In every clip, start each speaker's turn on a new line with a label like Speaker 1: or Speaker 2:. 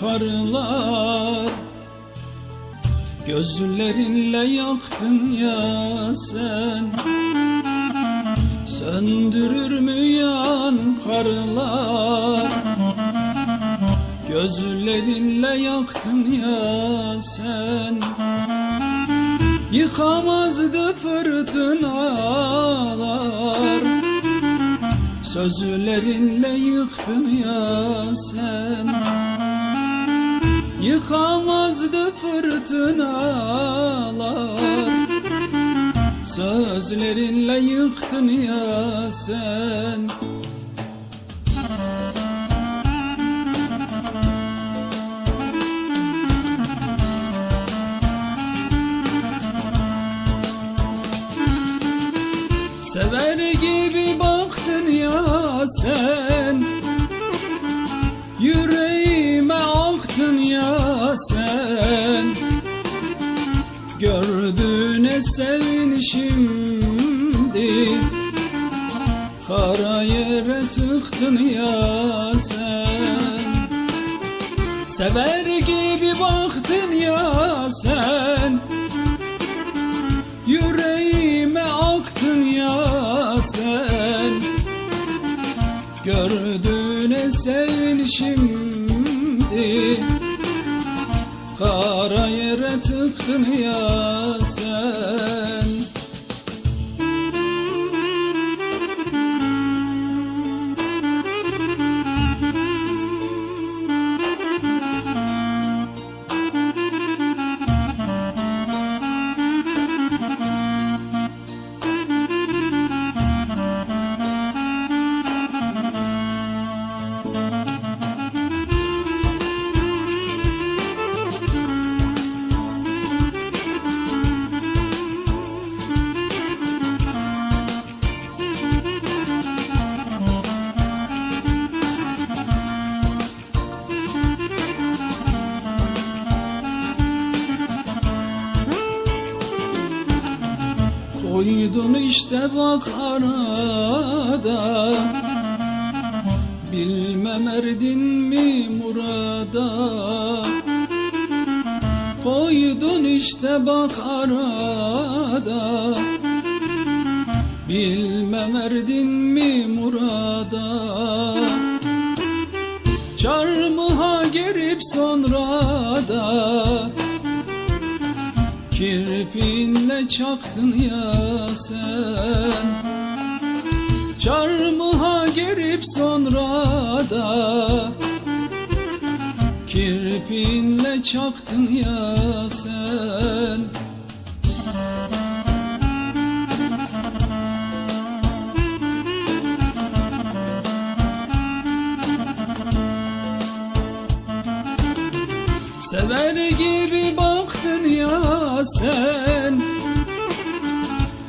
Speaker 1: karlar Gözlerinle yaktın ya sen. Söndürür mü yan karlar Gözlerinle yaktın ya sen. Yıkamazdı fırtınalar Sözlerinle yıktın ya sen. Yıkamazdı fırtınalar. Sözlerinle yıktın ya sen. Sever gibi baktın ya sen. Yüreğime aktın ya sen. Gördüğüne sevin şimdi. Kara yere tıktın ya sen. Sever gibi baktın ya sen. Yüreğime Kara yere tıktın ya sen Koydun işte bak arada. Bilmem erdin mi murada? Koydun işte bak arada. Bilmem erdin mi murada? Çarmıha gerip sonra da Kirpinle çaktın ya sen. Çarmıha gerip sonra da Kirpinle çaktın ya sen sen.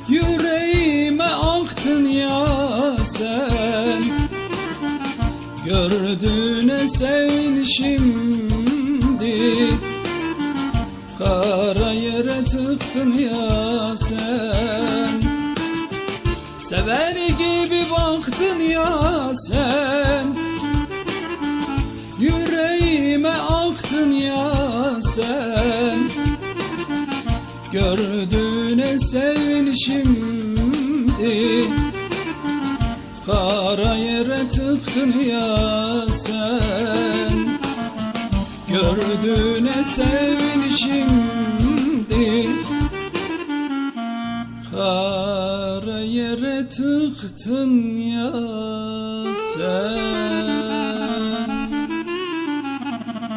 Speaker 1: Yüreğime aktın ya sen. Gördüğüne sevin şimdi. Kara yere tıktın ya sen. Sever gibi baktın ya sen. Yüreğime aktın ya sen Gördüğüne sevin şimdi? Kara yere tıktın ya sen. Gördüğüne sevin şimdi? Kara yere tıktın ya sen